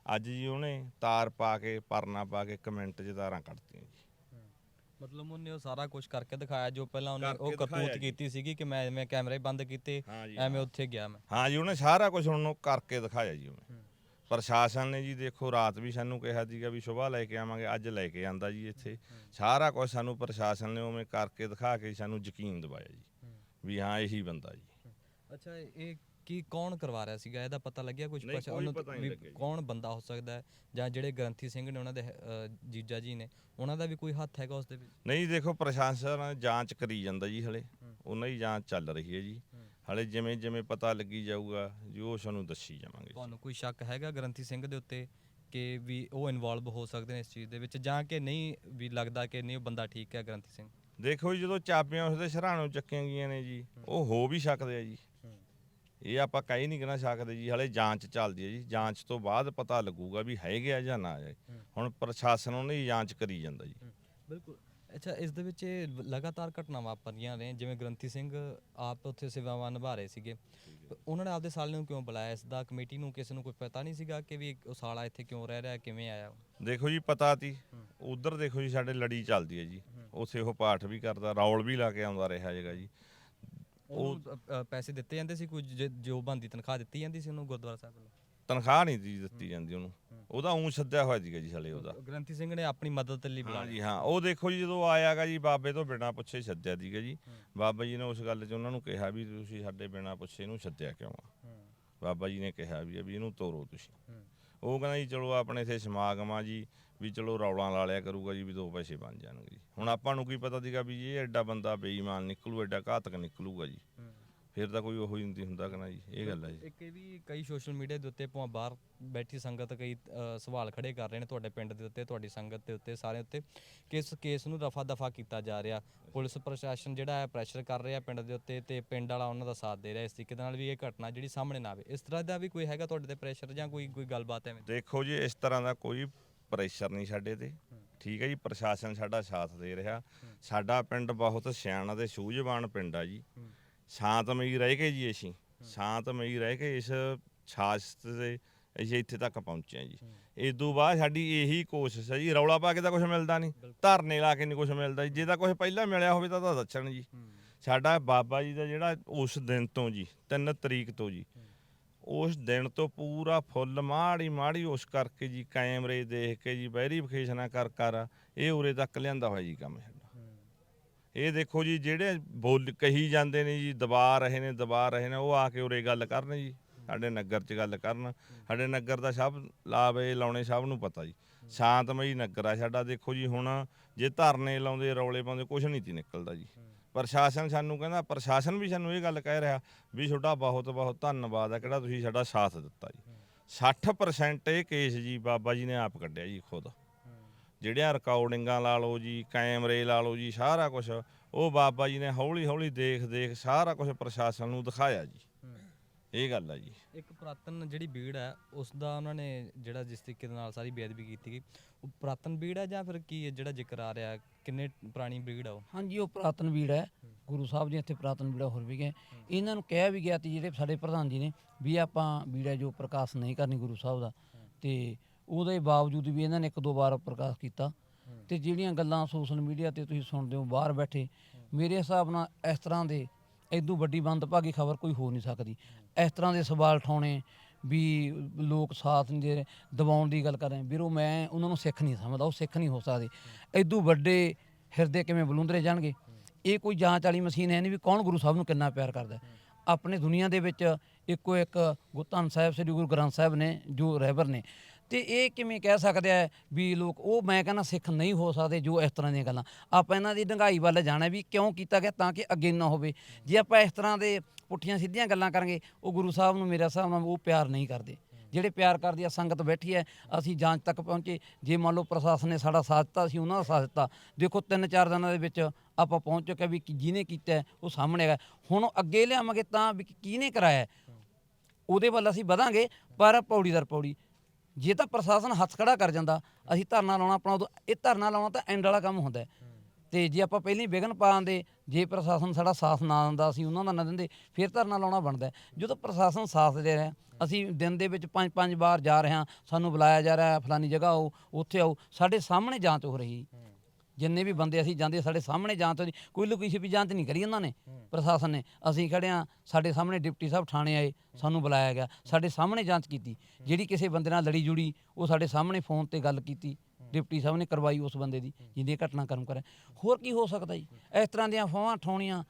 S5: ਅੱਜ ਜੀ ਉਹਨੇ ਤਾਰ ਪਾ ਕੇ ਪਰਨਾ ਪਾ ਕੇ ਕਮੈਂਟ 'ਚ ਤਾਰਾਂ ਕੱਢਤੀਆਂ ਜੀ।
S1: ਮਤਲਬ ਉਹਨੇ ਉਹ ਸਾਰਾ ਕੁਝ ਕਰਕੇ ਦਿਖਾਇਆ ਜੋ ਪਹਿਲਾਂ ਉਹਨੇ ਉਹ ਕਰਤੂਤ। ਕੀਤੀ ਸੀਗੀ ਕਿ ਮੈਂ ਐਵੇਂ ਕੈਮਰੇ ਬੰਦ ਕੀਤੇ ਐਵੇਂ ਉੱਥੇ ਗਿਆ ਮੈਂ।
S5: ਹਾਂ ਜੀ ਉਹਨੇ ਸਾਰਾ ਕੁਝ ਹੁਣ ਉਹ ਕਰਕੇ ਦਿਖਾਇਆ ਜੀ ਉਹਨੇ। ਪ੍ਰਸ਼ਾਸਨ ਨੇ ਜੀ ਦੇਖੋ ਰਾਤ ਵੀ ਸਾਨੂੰ ਕਿਹਾ ਸੀਗਾ ਵੀ ਸੁਬਾਹ ਲੈ ਕੇ ਆਵਾਂਗੇ ਅੱਜ ਲੈ ਕੇ ਆਂਦਾ ਜੀ ਇੱਥੇ। ਸਾਰਾ ਕੁਝ ਸਾਨੂੰ ਪ੍ਰਸ਼ਾਸਨ ਨੇ ਉਵੇਂ ਕਰਕੇ ਦਿਖਾ ਕੇ ਸਾਨੂੰ ਯਕੀਨ ਦਿਵਾਇਆ ਜੀ ਵੀ ਹਾਂ ਇਹੀ ਬੰਦਾ ਜੀ।
S1: ਅੱਛਾ ਇਹ ਕੀ ਕੌਣ ਕਰਵਾ ਰਿਹਾ ਸੀਗਾ? ਇਹਦਾ ਪਤਾ ਲੱਗਿਆ ਕੁਝ
S5: ਨਹੀਂ, ਕੋਈ ਪਤਾ ਨਹੀਂ
S1: ਵੀ
S5: ਲੱਗਿਆ ਜੀ।
S1: ਕੌਣ ਬੰਦਾ ਹੋ ਸਕਦਾ ਹੈ? ਜਾਂ ਜਿਹੜੇ ਗ੍ਰੰਥੀ ਸਿੰਘ ਨੇ ਉਹਨਾਂ ਦੇ ਜੀਜਾ ਜੀ ਨੇ ਉਹਨਾਂ ਦਾ ਵੀ ਕੋਈ ਹੱਥ ਹੈਗਾ ਉਸ ਦੇ ਵਿੱਚ?
S5: ਨਹੀਂ ਦੇਖੋ ਪ੍ਰਸ਼ਾਸਨ ਜਾਂਚ ਕਰੀ ਜਾਂਦਾ ਜੀ ਹਲੇ। ਉਹਨਾਂ ਦੀ ਜਾਂਚ ਚੱਲ ਰਹੀ ਹੈ ਜੀ। ਹਲੇ ਜਿਵੇਂ ਜਿਵੇਂ ਪਤਾ ਲੱਗੀ ਜਾਊਗਾ ਜੀ ਉਹ ਸਾਨੂੰ ਦੱਸੀ ਜਾਵਾਂਗੇ।
S1: ਤੁਹਾਨੂੰ ਕੋਈ ਸ਼ੱਕ ਹੈਗਾ ਗ੍ਰੰਥੀ ਸਿੰਘ ਦੇ ਉੱਤੇ ਕਿ ਵੀ ਉਹ ਇਨਵੋਲਵ ਹੋ ਸਕਦੇ ਨੇ ਇਸ ਚੀਜ਼ ਦੇ ਵਿੱਚ ਜਾਂ ਕਿ ਨਹੀਂ ਵੀ ਲੱਗਦਾ ਕਿ ਨਹੀਂ ਉਹ ਬੰਦਾ ਠੀਕ ਹੈ ਗ੍ਰੰਥੀ ਸਿੰਘ?
S5: ਦੇਖੋ ਜੀ ਜਦੋਂ ਚਾਬੀਆਂ ਉਸਦੇ ਸਿਰਹਾਣੋਂ ਚੱਕੀਆਂ ਗਈਆਂ ਨੇ ਜੀ ਉਹ ਹੋ ਵੀ ਸਕਦੇ ਆ ਜੀ। ਇਹ ਆਪਾਂ ਕਹਿ ਨਹੀਂ ਕਹਿਣਾ ਸਕਦੇ ਜੀ ਹਲੇ ਜਾਂਚ ਚੱਲਦੀ ਹੈ ਜੀ। ਜਾਂਚ ਤੋਂ ਬਾਅਦ ਪਤਾ ਲੱਗੂਗਾ ਵੀ ਹੈਗੇ ਆ ਜਾਂ ਨਾ ਹੈ। ਹੁਣ ਪ੍ਰਸ਼ਾਸਨ ਉਹਨੇ ਜਾਂਚ ਕਰੀ ਜਾਂਦਾ ਜੀ।
S1: ਬਿਲਕੁਲ। ਅੱਛਾ ਇਸ ਦੇ ਵਿੱਚ ਇਹ ਲਗਾਤਾਰ ਘਟਨਾਵਾਂ ਵਾਪਰੀਆਂ ਨੇ ਜਿਵੇਂ ਗ੍ਰੰਥੀ ਸਿੰਘ ਆਪ ਉੱਥੇ ਸੇਵਾਵਾਂ ਨਿਭਾ ਰਹੇ ਸੀਗੇ। ਉਹਨਾਂ ਨੇ ਆਪਦੇ ਸਾਲੇ ਨੂੰ ਕਿਉਂ ਬੁਲਾਇਆ? ਇਸ ਦਾ ਕਮੇਟੀ ਨੂੰ ਕਿਸੇ ਨੂੰ ਕੋਈ ਪਤਾ ਨਹੀਂ ਸੀਗਾ ਕਿ ਵੀ ਉਹ ਸਾਲਾ ਇੱਥੇ ਕਿਉਂ ਰਹਿ ਰਿਹਾ ਕਿਵੇਂ ਆਇਆ ਉਹ?
S5: ਦੇਖੋ ਜੀ ਪਤਾ ਤੀ। ਉਧਰ ਦੇਖੋ ਜੀ ਸਾਡੇ ਲੜੀ ਚੱਲਦੀ ਹੈ ਜੀ। ਉਥੇ ਉਹ ਪਾਠ ਵੀ ਕਰਦਾ ਰੌਲ ਵੀ ਲਾ ਕੇ ਆਉਂਦਾ ਰਿਹਾ ਹੈਗਾ ਜੀ।
S1: ਅ, ਪੈਸੇ ਦਿੱਤੇ ਜਾਂਦੇ ਸੀ ਕੋਈ ਜ- ਬੰਦੀ ਤਨਖਾਹ ਦਿੱਤੀ ਜਾਂਦੀ ਸੀ ਉਹਨੂੰ ਗੁਰਦੁਆਰਾ ਸਾਹਿਬ ਵੱਲੋਂ?
S5: ਤਨਖਾਹ ਨਹੀਂ ਦਿੱਤੀ ਜਾਂਦੀ ਉਹਨੂੰ। ਉਹਦਾ ਉਂ ਸੱਦਿਆ ਹੋਇਆ ਸੀਗਾ ਜੀ ਹਲੇ ਉਹਦਾ।
S1: ਗ੍ਰੰਥੀ ਸਿੰਘ ਨੇ ਆਪਣੀ ਮਦਦ ਲਈ
S5: ਹਾਂ
S1: ਬੁਲਾਇਆ
S5: ਜੀ ਹਾਂ ਉਹ ਦੇਖੋ ਜੀ ਜਦੋਂ ਆਇਆਗਾ ਜੀ ਬਾਬੇ ਤੋਂ ਬਿਨਾ ਪੁੱਛੇ ਸੱਦਿਆ ਸੀਗਾ ਜੀ। ਬਾਬਾ ਜੀ ਨੇ ਉਸ ਗੱਲ 'ਚ ਉਹਨਾਂ ਨੂੰ ਕਿਹਾ ਵੀ ਤੁਸੀਂ ਸਾਡੇ ਬਿਨਾ ਪੁੱਛੇ ਇਹਨੂੰ ਸੱਦਿਆ ਕਿਉਂ ਆ? ਬਾਬਾ ਜੀ ਨੇ ਕਿਹਾ ਵੀ ਵੀ ਇਹਨੂੰ ਤੋਰੋ ਤੁਸੀਂ। ਉਹ ਕਹਿੰਦਾ ਜੀ ਚਲੋ ਆਪਣੇ ਇੱਥੇ ਸਮਾਗਮ ਆ ਜੀ ਵੀ ਚਲੋ ਰੌਲਾਂ ਲਾ ਲਿਆ ਕਰੂਗਾ ਜੀ ਵੀ ਦੋ ਪੈਸੇ ਬਣ ਜਾਣਗੇ ਜੀ। ਹੁਣ ਆਪਾਂ ਨੂੰ ਕੀ ਪਤਾ ਸੀਗਾ ਵੀ ਇਹ ਐਡਾ ਬੰਦਾ ਬੇਈਮਾਨ ਨਿਕਲੂ ਐਡਾ ਘਾਤਕ ਨਿਕਲੂਗਾ ਜੀ। ਫਿਰ ਤਾਂ ਕੋਈ ਉਹ ਹੀ ਨਹੀਂ ਹੁੰਦਾ ਕਿ ਨਾ ਜੀ ਇਹ ਗੱਲ ਹੈ ਜੀ।
S1: ਇੱਕ ਇਹ ਵੀ ਕਈ ਸੋਸ਼ਲ ਮੀਡੀਆ ਦੇ ਉੱਤੇ ਭਾਵੇਂ ਬਾਹਰ ਬੈਠੀ ਸੰਗਤ ਕਈ ਅ, ਸਵਾਲ ਖੜੇ ਕਰ ਰਹੇ ਨੇ ਤੁਹਾਡੇ ਪਿੰਡ ਦੇ ਉੱਤੇ ਤੁਹਾਡੀ ਸੰਗਤ ਦੇ ਉੱਤੇ ਸਾਰੇ ਉੱਤੇ ਕਿ ਇਸ ਕੇਸ ਨੂੰ ਰਫਾ ਦਫਾ ਕੀਤਾ ਜਾ ਰਿਹਾ। ਪੁਲਿਸ ਪ੍ਰਸ਼ਾਸਨ ਜਿਹੜਾ ਹੈ ਪ੍ਰੈਸ਼ਰ ਕਰ ਰਿਹਾ ਪਿੰਡ ਦੇ ਉੱਤੇ ਤੇ ਪਿੰਡ ਵਾਲਾ ਉਹਨਾਂ ਦਾ ਸਾਥ ਦੇ ਰਿਹਾ ਇਸ ਤਰੀਕੇ ਦੇ ਨਾਲ ਵੀ ਇਹ ਘਟਨਾ ਜਿਹੜੀ ਸਾਹਮਣੇ ਨਾ ਆਵੇ। ਇਸ ਤਰ੍ਹਾਂ ਦਾ ਵੀ ਕੋਈ ਹੈਗਾ ਤੁਹਾਡੇ ਤੇ ਪ੍ਰੈਸ਼ਰ ਜਾਂ ਕੋਈ ਕੋਈ ਗੱਲਬਾਤ ਐਵੇਂ?
S5: ਦੇਖੋ ਜੀ ਇਸ ਤਰ੍ਹਾਂ ਦਾ ਕੋਈ ਪ੍ਰੈਸ਼ਰ ਨਹੀਂ ਸਾਡੇ ਤੇ। ਠੀਕ ਹੈ ਜੀ ਪ੍ਰਸ਼ਾਸਨ ਸਾਡਾ ਸਾਥ ਦੇ ਰਿਹਾ। ਸਾਡਾ ਪਿੰਡ ਬਹੁਤ ਸਿਆਣਾ ਤੇ ਸੂਝਵਾਨ ਪਿੰਡ ਆ ਜੀ। ਸ਼ਾਂਤਮਈ ਰਹਿ ਕੇ ਜੀ ਅਸੀਂ। ਸ਼ਾਂਤਮਈ ਰਹਿ ਕੇ ਇਸ ਛਾਸਤ ਦੇ ਅਸੀਂ ਇੱਥੇ ਤੱਕ ਪਹੁੰਚੇ ਹਾਂ ਜੀ। ਇਸ ਤੋਂ ਬਾਅਦ ਸਾਡੀ ਇਹੀ ਕੋਸ਼ਿਸ਼ ਹੈ ਜੀ ਰੌਲਾ ਪਾ ਕੇ ਤਾਂ ਕੁਝ ਮਿਲਦਾ ਨਹੀਂ। ਧਰਨੇ ਲਾ ਕੇ ਨਹੀਂ ਕੁਝ ਮਿਲਦਾ ਜੀ। ਜੇ ਤਾਂ ਕੁਝ ਪਹਿਲਾਂ ਮਿਲਿਆ ਹੋਵੇ ਤਾਂ ਤਾਂ ਦੱਸਣ ਜੀ। ਸਾਡਾ ਬਾਬਾ ਜੀ ਦਾ ਜਿਹੜਾ ਉਸ ਦਿਨ ਤੋਂ ਜੀ 3 ਤਰੀਕ ਤੋਂ ਜੀ ਉਸ ਦਿਨ ਤੋਂ ਪੂਰਾ ਫੁੱਲ ਮਾੜੀ ਮਾੜੀ ਉਸ ਕਰਕੇ ਜੀ ਕੈਮਰੇ ਦੇਖ ਕੇ ਜੀ ਵੈਰੀਫਿਕੇਸ਼ਨਾਂ ਕਰ ਕਰ ਇਹ ਉਰੇ ਤੱਕ ਲਿਆਂਦਾ ਹੋਇਆ ਜੀ ਕੰਮ ਇਹ ਦੇਖੋ ਜੀ, ਜਿਹੜੇ ਬੋਲ ਕਹੀ ਜਾਂਦੇ ਨੇ ਜੀ, ਦਬਾ ਰਹੇ ਨੇ, ਦਬਾ ਰਹੇ ਨੇ, ਉਹ ਆ ਕੇ ਉਰੇ ਗੱਲ ਕਰਨ ਜੀ। ਸਾਡੇ ਨਗਰ 'ਚ ਗੱਲ ਕਰਨ। ਸਾਡੇ ਨਗਰ ਦਾ ਸਭ ਲਾਵੇ, ਲਾਉਣੇ ਸਭ ਨੂੰ ਪਤਾ ਜੀ। ਸ਼ਾਂਤਮਈ ਨਗਰ ਆ ਸਾਡਾ, ਦੇਖੋ ਜੀ, ਹੁਣ ਜੇ ਧਰਨੇ ਲਾਉਂਦੇ, ਰੌਲੇ ਪਾਉਂਦੇ ਕੁਝ ਨਹੀਂ ਤੀ ਨਿਕਲਦਾ ਜੀ। ਪ੍ਰਸ਼ਾਸਨ ਸਾਨੂੰ ਕਹਿੰਦਾ, ਪ੍ਰਸ਼ਾਸਨ ਵੀ ਸਾਨੂੰ ਇਹ ਗੱਲ ਕਹਿ ਰਿਹਾ ਵੀ ਤੁਹਾਡਾ ਬਹੁਤ ਬਹੁਤ ਧੰਨਵਾਦ ਆ, ਕਿਹੜਾ ਤੁਸੀਂ ਸਾਡਾ ਸਾਥ ਦਿੱਤਾ ਜੀ। 60% ਇਹ ਕੇਸ ਜੀ, ਬਾਬਾ ਜੀ ਨੇ ਆਪ ਕੱਢਿਆ ਜੀ, ਖੁਦ। ਜਿਹੜੀਆਂ ਰਿਕਾਰਡਿੰਗਾਂ ਲਾ ਲਓ ਜੀ ਕੈਮਰੇ ਲਾ ਲਓ ਜੀ ਸਾਰਾ ਕੁਝ ਉਹ ਬਾਬਾ ਜੀ ਨੇ ਹੌਲੀ ਹੌਲੀ ਦੇਖ ਦੇਖ ਸਾਰਾ ਕੁਝ ਪ੍ਰਸ਼ਾਸਨ ਨੂੰ ਦਿਖਾਇਆ ਜੀ। ਇਹ ਗੱਲ ਆ ਜੀ।
S1: ਇੱਕ ਪੁਰਾਤਨ ਜਿਹੜੀ ਬੀੜ ਹੈ ਉਸ ਦਾ ਉਹਨਾਂ ਨੇ ਜਿਹੜਾ ਜਿਸ ਤਰੀਕੇ ਦੇ ਨਾਲ ਸਾਰੀ ਬੇਅਦਬੀ ਕੀਤੀ ਗਈ ਉਹ ਪੁਰਾਤਨ ਬੀੜ ਹੈ ਜਾਂ ਫਿਰ ਕੀ ਹੈ ਜਿਹੜਾ ਜ਼ਿਕਰ ਆ ਰਿਹਾ ਕਿੰਨੇ ਪੁਰਾਣੀ ਬੀੜ ਆ ਉਹ?
S4: ਹਾਂਜੀ ਉਹ ਪੁਰਾਤਨ ਬੀੜ ਹੈ। ਗੁਰੂ ਸਾਹਿਬ ਜੀ ਇੱਥੇ ਪੁਰਾਤਨ ਬੀੜਾ ਹੋਰ ਵੀ ਗਏ ਇਹਨਾਂ ਨੂੰ ਕਿਹਾ ਵੀ ਗਿਆ ਤੇ ਜਿਹੜੇ ਸਾਡੇ ਪ੍ਰਧਾਨ ਜੀ ਨੇ ਵੀ ਆਪਾਂ ਬੀੜਾ ਜੋ ਪ੍ਰਕਾਸ਼ ਨਹੀਂ ਕਰਨੀ ਗੁਰੂ ਸਾਹਿਬ ਦਾ ਤੇ ਉਹਦੇ ਬਾਵਜੂਦ ਵੀ ਇਹਨਾਂ ਨੇ ਇੱਕ ਦੋ ਵਾਰ ਪ੍ਰਕਾਸ਼ ਕੀਤਾ ਤੇ ਜਿਹੜੀਆਂ ਗੱਲਾਂ ਸੋਸ਼ਲ ਮੀਡੀਆ ਤੇ ਤੁਸੀਂ ਸੁਣਦੇ ਹੋ ਬਾਹਰ ਬੈਠੇ ਮੇਰੇ ਹਿਸਾਬ ਨਾਲ ਇਸ ਤਰ੍ਹਾਂ ਦੇ ਇਦੋਂ ਵੱਡੀ ਬੰਦਭਾਗੀ ਖਬਰ ਕੋਈ ਹੋ ਨਹੀਂ ਸਕਦੀ। ਇਸ ਤਰ੍ਹਾਂ ਦੇ ਸਵਾਲ ਠਾਉਣੇ ਵੀ ਲੋਕ ਸਾਥ ਨਹੀਂ ਦੇ ਰਹੇ ਦਬਾਉਣ ਦੀ ਗੱਲ ਕਰ ਰਹੇ। ਵੀਰੋ ਮੈਂ ਉਹਨਾਂ ਨੂੰ ਸਿੱਖ ਨਹੀਂ ਸਮਝਦਾ ਉਹ ਸਿੱਖ ਨਹੀਂ ਹੋ ਸਕਦੇ। ਇਦੋਂ ਵੱਡੇ ਹਿਰਦੇ ਕਿਵੇਂ ਬਲੁੰਦਰੇ ਜਾਣਗੇ? ਇਹ ਕੋਈ ਜਾਂਚ ਵਾਲੀ ਮਸ਼ੀਨ ਹੈ ਨਹੀਂ ਵੀ ਕੌਣ ਗੁਰੂ ਸਾਹਿਬ ਨੂੰ ਕਿੰਨਾ ਪਿਆਰ ਕਰਦਾ। ਆਪਣੇ ਦੁਨੀਆ ਦੇ ਵਿੱਚ ਇੱਕੋ ਇੱਕ ਗੁਰੂ ਧੰਨ ਸਾਹਿਬ ਸ੍ਰੀ ਗੁਰੂ ਗ੍ਰੰਥ ਸਾਹਿਬ ਨੇ ਜੋ ਰਹਿਬਰ ਨੇ ਤੇ ਇਹ ਕਿਵੇਂ ਕਹਿ ਸਕਦੇ ਆ ਵੀ ਲੋਕ, ਉਹ ਮੈਂ ਕਹਿੰਦਾ ਸਿੱਖ ਨਹੀਂ ਹੋ ਸਕਦੇ ਜੋ ਇਸ ਤਰ੍ਹਾਂ ਦੀਆਂ ਗੱਲਾਂ। ਆਪਾਂ ਇਹਨਾਂ ਦੀ ਡੰਗਾਈ ਵੱਲ ਜਾਣਾ ਵੀ ਕਿਉਂ ਕੀਤਾ ਗਿਆ ਤਾਂ ਕਿ ਅੱਗੇ ਨਾ ਹੋਵੇ। ਜੇ ਆਪਾਂ ਇਸ ਤਰ੍ਹਾਂ ਦੇ ਪੁੱਠੀਆਂ ਸਿੱਧੀਆਂ ਗੱਲਾਂ ਕਰਾਂਗੇ, ਉਹ ਗੁਰੂ ਸਾਹਿਬ ਨੂੰ ਮੇਰੇ ਹਿਸਾਬ ਨਾਲ ਉਹ ਪਿਆਰ ਨਹੀਂ ਕਰਦੇ। ਜਿਹੜੇ ਪਿਆਰ ਕਰਦੀ ਆ, ਸੰਗਤ ਬੈਠੀ ਹੈ, ਅਸੀਂ ਜਾਂਚ ਤੱਕ ਪਹੁੰਚੇ। ਜੇ ਮੰਨ ਲਓ ਪ੍ਰਸ਼ਾਸਨ ਨੇ ਸਾਡਾ ਸਾਥ ਦਿੱਤਾ, ਅਸੀਂ ਉਹਨਾਂ ਦਾ ਸਾਥ ਦਿੱਤਾ। ਦੇਖੋ ਤਿੰਨ ਚਾਰ ਦਿਨਾਂ ਦੇ ਵਿੱਚ ਆਪਾਂ ਪਹੁੰਚ ਚੁੱਕੇ ਵੀ ਜਿਹਨੇ ਕੀਤਾ ਉਹ ਸਾਹਮਣੇ ਹੈਗਾ। ਹੁਣ ਉਹ ਅੱਗੇ ਲਿਆਵਾਂਗੇ ਤਾਂ ਵੀ ਕਿਹਨੇ ਕਰਾਇਆ ਉਹਦੇ ਵੱਲ ਅਸੀਂ ਵਧਾਂਗੇ, ਪਰ ਪੌੜੀ ਦਰ ਪੌੜੀ। ਜੇ ਤਾਂ ਪ੍ਰਸ਼ਾਸਨ ਹੱਥ ਖੜਾ ਕਰ ਜਾਂਦਾ ਅਸੀਂ ਧਰਨਾ ਲਾਉਣਾ ਆਪਣਾ ਉਦੋਂ ਇਹ ਧਰਨਾ ਲਾਉਣਾ ਤਾਂ ਐਂਡ ਵਾਲਾ ਕੰਮ ਹੁੰਦਾ ਹੈ। ਤੇ ਜੇ ਆਪਾਂ ਪਹਿਲਾਂ ਹੀ ਵਿਘਨ ਪਾਉਂਦੇ ਜੇ ਪ੍ਰਸ਼ਾਸਨ ਸਾਡਾ ਸਾਥ ਨਾ ਦਿੰਦਾ ਅਸੀਂ ਉਹਨਾਂ ਦਾ ਨਾ ਦਿੰਦੇ ਫਿਰ ਧਰਨਾ ਲਾਉਣਾ ਬਣਦਾ ਹੈ। ਜਦੋਂ ਪ੍ਰਸ਼ਾਸਨ ਸਾਥ ਦੇ ਰਿਹਾ ਅਸੀਂ ਦਿਨ ਦੇ ਵਿੱਚ ਪੰਜ ਪੰਜ ਵਾਰ ਜਾ ਰਹੇ ਹਾਂ ਸਾਨੂੰ ਬੁਲਾਇਆ ਜਾ ਰਿਹਾ ਹੈ, ਫਲਾਨੀ ਜਗ੍ਹਾ ਆਓ ਉੱਥੇ ਆਓ ਸਾਡੇ ਸਾਹਮਣੇ ਜਾਂਚ ਹੋ ਰਹੀ ਜਿੰਨੇ ਵੀ ਬੰਦੇ ਅਸੀਂ ਜਾਂਦੇ ਸਾਡੇ ਸਾਹਮਣੇ ਜਾਂਚ ਹੋਈ ਕੋਈ ਲੋਕੀ ਛਿਪੀ ਜਾਂਚ ਨਹੀਂ ਕਰੀ ਉਹਨਾਂ ਨੇ ਪ੍ਰਸ਼ਾਸਨ ਨੇ। ਅਸੀਂ ਖੜੇ ਹਾਂ ਸਾਡੇ ਸਾਹਮਣੇ ਡਿਪਟੀ ਸਾਹਿਬ ਥਾਣੇ ਆਏ ਸਾਨੂੰ ਬੁਲਾਇਆ ਗਿਆ ਸਾਡੇ ਸਾਹਮਣੇ ਜਾਂਚ ਕੀਤੀ। ਜਿਹੜੀ ਕਿਸੇ ਬੰਦੇ ਨਾਲ ਲੜੀ ਜੁੜੀ ਉਹ ਸਾਡੇ ਸਾਹਮਣੇ ਫੋਨ ਤੇ ਗੱਲ ਕੀਤੀ ਡਿਪਟੀ ਸਾਹਿਬ ਨੇ ਕਰਵਾਈ ਉਸ ਬੰਦੇ ਦੀ ਜਿਹਦੀ ਘਟਨਾ ਕਰਮ ਕਰਿਆ ਹੋਰ ਕੀ ਹੋ ਸਕਦਾ ਜੀ? ਇਸ ਤਰ੍ਹਾਂ ਦੀਆਂ ਅਫਵਾਹਾਂ ਠਾਉਣੀਆਂ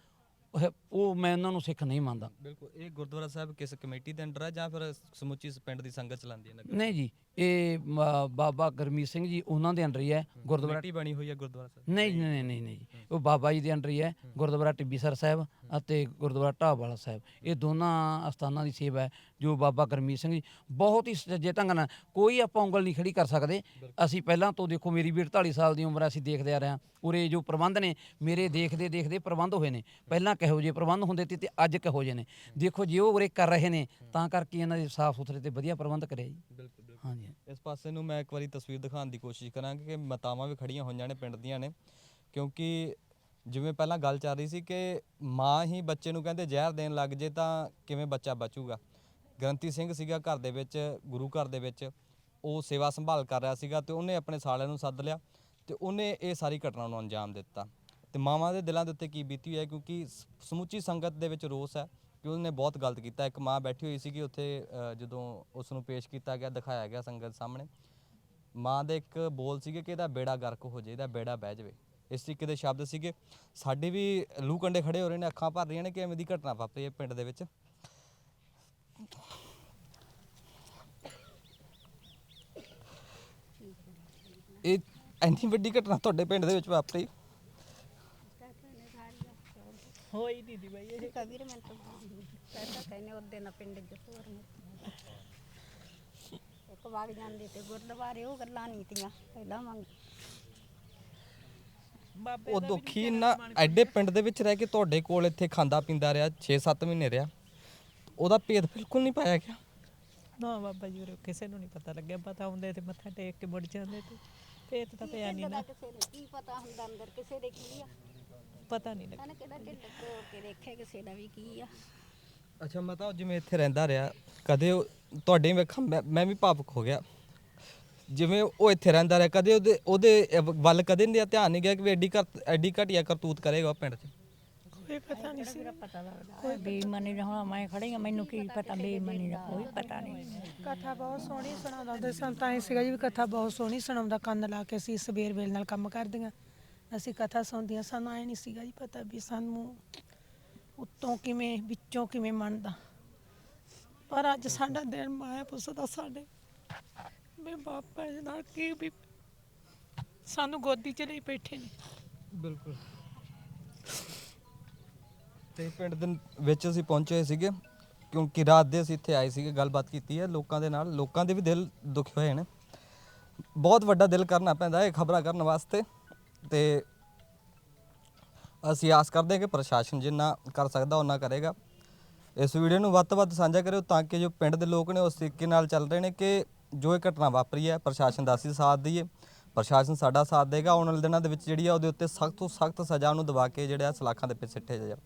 S4: ਉਹ- ਮੈਂ ਉਹਨਾਂ ਨੂੰ ਸਿੱਖ ਨਹੀਂ ਮੰਨਦਾ।
S1: ਬਿਲਕੁਲ ਇਹ ਗੁਰਦੁਆਰਾ ਸਾਹਿਬ ਕਿਸ ਕਮੇਟੀ ਦੇ ਅੰਡਰ ਹੈ ਜਾਂ ਫਿਰ ਸਮੁੱਚੀ ਪਿੰਡ ਦੀ ਸੰਗਤ ਚਲਾਉਂਦੀ ਹੈ
S4: ਨਹੀਂ ਜੀ ਇਹ ਮ, ਬਾਬਾ ਗਰਮੀਤ ਸਿੰਘ ਜੀ ਉਹਨਾਂ ਦੇ ਅੰਡਰ ਹੀ ਹੈ ਗੁਰਦੁਆਰਾ
S1: ਕਮੇਟੀ ਬਣੀ ਹੋਈ ਹੈ ਗੁਰਦੁਆਰਾ ਸਾਹਿਬ।
S4: ਨਹੀਂ ਨਹੀਂ ਨਹੀਂ ਨਹੀਂ ਨਹੀਂ। ਜੀ ਉਹ ਬਾਬਾ ਜੀ ਦੇ ਅੰਡਰ ਹੀ ਹੈ ਗੁਰਦੁਆਰਾ ਟਿੱਬੀਸਰ ਸਾਹਿਬ ਅਤੇ ਗੁਰਦੁਆਰਾ ਢਾਬਾਲਾ ਸਾਹਿਬ। ਇਹ ਦੋਨਾਂ ਅਸਥਾਨਾਂ ਦੀ ਸੇਵਾ ਹੈ ਜੋ ਬਾਬਾ ਗਰਮੀਤ ਸਿੰਘ ਜੀ ਬਹੁਤ ਹੀ ਸੱਜੇ ਢੰਗ ਨਾਲ ਕੋਈ ਆਪਾਂ ਉਂਗਲ ਨਹੀਂ ਖੜੀ ਕਰ ਸਕਦੇ। ਅਸੀਂ ਪਹਿਲਾਂ ਤੋਂ ਦੇਖੋ ਮੇਰੀ ਵੀ 48 ਸਾਲ ਦੀ ਉਮਰ ਹੈ, ਅਸੀਂ ਦੇਖਦੇ ਆ ਰਹੇ ਹਾਂ। ਉਰੇ ਜੋ ਪ੍ਰਬੰਧ ਨੇ ਮੇਰੇ ਦੇਖਦੇ ਦੇਖਦੇ ਪ੍ਰਬੰਧ ਹੋਏ ਨੇ। ਪਹਿਲਾਂ ਕਿਹੋ ਜਿਹੇ ਪ੍ਰਬੰਧ ਹੁੰਦੇ ਸੀ ਤੇ ਅੱਜ ਕਿਹੋ ਜਿਹੇ ਨੇ। ਦੇਖੋ ਜੇ ਉਹ ਉਰੇ ਕਰ ਰਹੇ ਨੇ ਤਾਂ ਕਰਕੇ ਇਹਨਾਂ ਦੇ ਸਾਫ਼ ਸੁਥਰੇ ਤੇ ਵਧੀਆ ਪ੍ਰਬੰਧ ਕਰਿਆ ਜੀ।
S1: ਬਿਲਕੁਲ।
S4: ਹਾਂਜੀ।
S1: ਇਸ ਪਾਸੇ ਨੂੰ ਮੈਂ ਇੱਕ ਵਾਰੀ ਤਸਵੀਰ ਦਿਖਾਉਣ ਦੀ ਕੋਸ਼ਿਸ਼ ਕਰਾਂਗਾ ਕਿ ਮਤਾਵਾਂ ਵੀ ਖੜੀਆਂ ਹੋਈਆਂ ਨੇ ਪਿੰਡ ਦੀਆਂ ਨੇ, ਕਿਉਂਕਿ ਜਿਵੇਂ ਪਹਿਲਾਂ ਗੱਲ ਚੱਲ ਰਹੀ ਸੀ ਕਿ ਮਾਂ ਹੀ ਬੱਚੇ ਨੂੰ ਕਹਿੰਦੇ ਜ਼ਹਿਰ ਦੇਣ ਲੱਗ ਜੇ ਤਾਂ ਕਿਵੇਂ ਬੱਚਾ ਬਚੂਗਾ। ਗ੍ਰੰਥੀ ਸਿੰਘ ਸੀਗਾ ਘਰ ਦੇ ਵਿੱਚ, ਗੁਰੂ ਘਰ ਦੇ ਵਿੱਚ, ਉਹ ਸੇਵਾ ਸੰਭਾਲ ਕਰ ਰਿਹਾ ਸੀਗਾ ਤੇ ਉਹਨੇ ਆਪਣੇ ਸਾਲਿਆਂ ਨੂੰ ਸੱਦ ਲਿਆ ਤੇ ਉਹਨੇ ਇਹ ਸਾਰੀ ਘਟਨਾ ਨੂੰ ਅੰਜਾਮ ਦਿੱਤਾ। ਤੇ ਮਾਵਾਂ ਦੇ ਦਿਲਾਂ ਦੇ ਉੱਤੇ ਕੀ ਬੀਤੀ ਹੈ ਕਿਉਂਕਿ ਸਮੁੱਚੀ ਸੰਗਤ ਦੇ ਵਿੱਚ ਰੋਸ ਹੈ ਕਿ ਉਹਨੇ ਬਹੁਤ ਗਲਤ ਕੀਤਾ। ਇੱਕ ਮਾਂ ਬੈਠੀ ਹੋਈ ਸੀਗੀ ਉੱਥੇ ਅ, ਜਦੋਂ ਉਸ ਨੂੰ ਪੇਸ਼ ਕੀਤਾ ਗਿਆ ਦਿਖਾਇਆ ਗਿਆ ਸੰਗਤ ਸਾਹਮਣੇ। ਮਾਂ ਦੇ ਇੱਕ ਬੋਲ ਸੀਗੇ ਕਿ ਇਹਦਾ ਬੇੜਾ ਗਰਕ ਹੋ ਜੇ ਇਹਦਾ ਬੇੜਾ ਬਹਿ ਜਾਵੇ। ਇਸ ਤਰੀਕੇ ਦੇ ਸ਼ਬਦ ਸੀਗੇ। ਸਾਡੇ ਵੀ ਲੂ ਕੰਡੇ ਖੜੇ ਹੋ ਰਹੇ ਨੇ ਅੱਖਾਂ ਭਰ ਰਹੀਆਂ ਨੇ ਕਿ ਐਵੇਂ ਦੀ ਘਟਨਾ ਵਾਪਰੀ ਹੈ ਪਿੰਡ ਦੇ ਵਿੱਚ। ਇਹ ਇੰਨੀ ਵੱਡੀ ਘਟਨਾ ਤੁਹਾਡੇ ਪਿੰਡ ਦੇ ਵਿੱਚ ਵਾਪਰੀ?
S3: ਹੋਈ ਦੀਦੀ ਬਾਈ ਇਹ
S6: ਕਬੀਰ ਮੈਂ ਤਾਂ ਪਿੰਡ ਜਸੂਰ ਨੂੰ ਇੱਕ ਵਗ ਜਾਂਦੇ ਤੇ ਗੁਰਦੁਆਰੇ ਉਹ ਗੱਲਾਂ ਨਹੀਂ ਤੀਆਂ ਪਹਿਲਾਂ ਮੰਗ
S1: ਉਹ ਦੁਖੀ ਨਾ ਐਡੇ ਪਿੰਡ ਦੇ ਵਿੱਚ ਰਹਿ ਕੇ ਤੁਹਾਡੇ ਕੋਲ ਇੱਥੇ ਖਾਂਦਾ ਪੀਂਦਾ ਰਿਹਾ 6-7 ਮਹੀਨੇ ਰਿਹਾ ਉਹਦਾ ਭੇਦ ਬਿਲਕੁਲ ਨਹੀਂ ਪਾਇਆ ਗਿਆ
S3: ਨਾ ਬਾਬਾ ਜੀ ਉਰੇ ਕਿਸੇ ਨੂੰ ਨਹੀਂ ਪਤਾ ਲੱਗਿਆ ਪਤਾ ਹੁੰਦੇ ਤੇ ਮੱਥਾ ਟੇਕ ਕੇ ਮੁੜ ਜਾਂਦੇ ਤੇ ਭੇਤ ਤਾਂ ਪਿਆ ਨਹੀਂ ਨਾ
S6: ਕਿਸੇ ਨੂੰ ਕੀ ਪਤਾ ਹੁੰਦਾ ਅੰਦਰ ਕਿਸੇ ਦੇ ਕੀ ਆ
S3: ਪਤਾ ਨਹੀਂ ਲੱਗਿਆ
S6: ਕਹਿੰਦਾ ਕਿਹੜਾ ਢਿੱਡ ਤੋੜ ਕੇ ਦੇਖੇ ਕਿਸੇ ਦਾ ਵੀ ਕੀ ਆ
S1: ਅੱਛਾ ਮੈਂ ਤਾਂ ਜਿਵੇਂ ਇੱਥੇ ਰਹਿੰਦਾ ਰਿਹਾ ਕਦੇ ਉਹ- ਤੁਹਾਡੇ ਵੇਖਾਂ ਮੈਂ ਮੈਂ ਵੀ ਭਾਵੁਕ ਹੋ ਗਿਆ। ਜਿਵੇਂ ਉਹ ਇੱਥੇ ਰਹਿੰਦਾ ਰਿਹਾ ਕਦੇ ਉਹਦੇ ਉਹਦੇ ਵੱਲ ਕਦੇ ਨਹੀਂ ਧਿਆਨ ਨਹੀਂ ਗਿਆ ਕਿ ਵੀ ਐਡੀ ਕਰ ਐਡੀ ਘਟੀਆ ਕਰਤੂਤ ਕਰੇਗਾ ਉਹ ਪਿੰਡ 'ਚ।
S2: ਕੋਈ ਪਤਾ ਨਹੀਂ ਸੀ।
S7: ਕੋਈ ਬੇਈਮਾਨੀ ਦਾ ਹੁਣ ਮੈਂ ਖੜੀ ਆ ਮੈਨੂੰ ਕੀ ਪਤਾ ਬੇਈਮਾਨੀ ਦਾ ਕੋਈ ਪਤਾ ਨਹੀਂ।
S2: ਕਥਾ ਬਹੁਤ ਸੋਹਣੀ ਸੁਣਾਉਂਦਾ ਤੇ ਸਾਨੂੰ ਤਾਂ ਇਹ ਸੀਗਾ ਜੀ ਵੀ ਕਥਾ ਬਹੁਤ ਸੋਹਣੀ ਸੁਣਾਉਂਦਾ ਕੰਨ ਲਾ ਕੇ ਅਸੀਂ ਸਵੇਰ ਵੇਲੇ ਨਾਲ ਕੰਮ ਕਰਦੀਆਂ। ਅਸੀਂ ਕਥਾ ਸੁਣਦੀਆਂ ਸਾਨੂੰ ਐ ਨਹੀਂ ਸੀਗਾ ਜੀ ਪਤਾ ਵੀ ਸਾਨੂੰ ਉੱਤੋਂ ਕਿਵੇਂ, ਵਿੱਚੋਂ ਕਿਵੇਂ ਮੰਨਦਾ। ਪਰ ਅੱਜ ਸਾਡਾ ਦਿਨ ਮਾਇਆ ਪੁੱਛਦਾ, ਸਾਡੇ ਮੇਰੇ ਬਾਪਾ ਜੀ ਨਾਲ ਕੀ ਵੀ ਸਾਨੂੰ ਗੋਦੀ 'ਚ ਲਈ ਬੈਠੇ ਨੇ।
S1: ਬਿਲਕੁਲ। ਤੇ ਪਿੰਡ ਦੇ ਵਿੱਚ ਅਸੀਂ ਪਹੁੰਚੇ ਹੋਏ ਸੀਗੇ, ਕਿਉਂਕਿ ਰਾਤ ਦੇ ਅਸੀਂ ਇੱਥੇ ਆਏ ਸੀਗੇ, ਗੱਲਬਾਤ ਕੀਤੀ ਹੈ ਲੋਕਾਂ ਦੇ ਨਾਲ, ਲੋਕਾਂ ਦੇ ਵੀ ਦਿਲ ਦੁਖੇ ਹੋਏ ਨੇ। ਬਹੁਤ ਵੱਡਾ ਦਿਲ ਕਰਨਾ ਪੈਂਦਾ ਇਹ ਖਬਰਾਂ ਕਰਨ ਵਾਸਤੇ, ਤੇ ਅਸੀਂ ਆਸ ਕਰਦੇ ਹਾਂ ਕਿ ਪ੍ਰਸ਼ਾਸਨ ਜਿੰਨਾ ਕਰ ਸਕਦਾ ਉਹਨਾਂ ਕਰੇਗਾ। ਇਸ ਵੀਡੀਓ ਨੂੰ ਵੱਧ ਤੋਂ ਵੱਧ ਸਾਂਝਾ ਕਰਿਓ ਤਾਂ ਕਿ ਜੋ ਪਿੰਡ ਦੇ ਲੋਕ ਨੇ ਉਸ ਤਰੀਕੇ ਨਾਲ ਚੱਲ ਰਹੇ ਨੇ ਕਿ ਜੋ ਇਹ ਘਟਨਾ ਵਾਪਰੀ ਹੈ, ਪ੍ਰਸ਼ਾਸਨ ਦਾ ਅਸੀਂ ਸਾਥ ਦਈਏ। ਪ੍ਰਸ਼ਾਸਨ ਸਾਡਾ ਸਾਥ ਦੇਗਾ, ਆਉਣ ਵਾਲੇ ਦਿਨਾਂ ਦੇ ਵਿੱਚ ਜਿਹੜੀ ਆ ਉਹਦੇ ਉੱਤੇ ਸਖਤ ਤੋਂ ਸਖਤ ਸਜ਼ਾ ਉਹਨੂੰ ਦਵਾ ਕੇ ਜਿਹੜਾ ਸਲਾਖਾਂ ਦੇ ਪਿੱਛੇ ਸਿੱਟਿਆ ਜਾਵੇ।